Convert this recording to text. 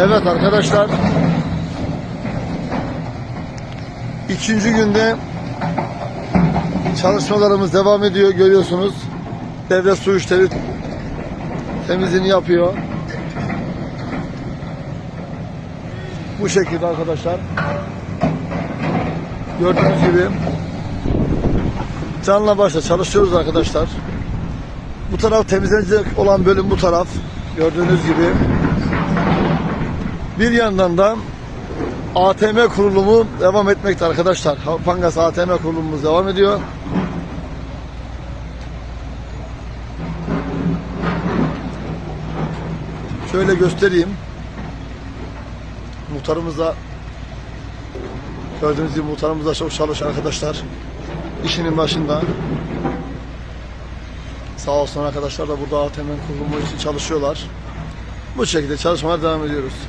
Evet arkadaşlar. ikinci günde çalışmalarımız devam ediyor görüyorsunuz. Devlet su işleri temizliğini yapıyor. Bu şekilde arkadaşlar. Gördüğünüz gibi canla başla çalışıyoruz arkadaşlar. Bu taraf temizlenecek olan bölüm bu taraf. Gördüğünüz gibi. Bir yandan da ATM kurulumu devam etmekte arkadaşlar. Pangas ATM kurulumumuz devam ediyor. Şöyle göstereyim. Muhtarımız gördüğünüz gibi muhtarımız çok çalışıyor arkadaşlar. İşinin başında. Sağ olsun arkadaşlar da burada ATM kurulumu için çalışıyorlar. Bu şekilde çalışmaya devam ediyoruz.